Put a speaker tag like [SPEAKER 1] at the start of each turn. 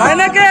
[SPEAKER 1] হয় নাকি?